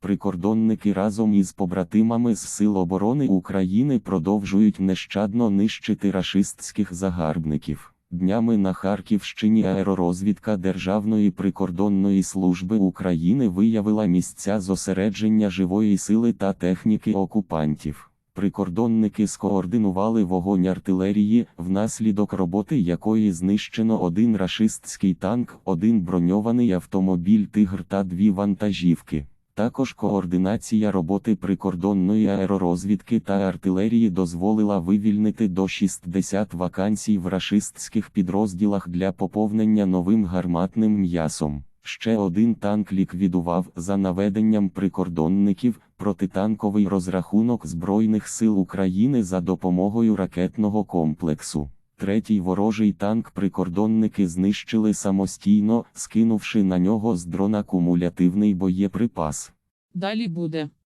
Прикордонники разом із побратимами з Сил оборони України продовжують нещадно нищити рашистських загарбників. Днями на Харківщині аеророзвідка Державної прикордонної служби України виявила місця зосередження живої сили та техніки окупантів. Прикордонники скоординували вогонь артилерії, внаслідок роботи якої знищено один рашистський танк, один броньований автомобіль Тигр та дві вантажівки. Також координація роботи прикордонної аеророзвідки та артилерії дозволила вивільнити до 60 вакансій в рашистських підрозділах для поповнення новим гарматним м'ясом. Ще один танк ліквідував за наведенням прикордонників протитанковий розрахунок Збройних сил України за допомогою ракетного комплексу. Третій ворожий танк прикордонники знищили самостійно, скинувши на нього з дрона кумулятивний боєприпас. Далі буде.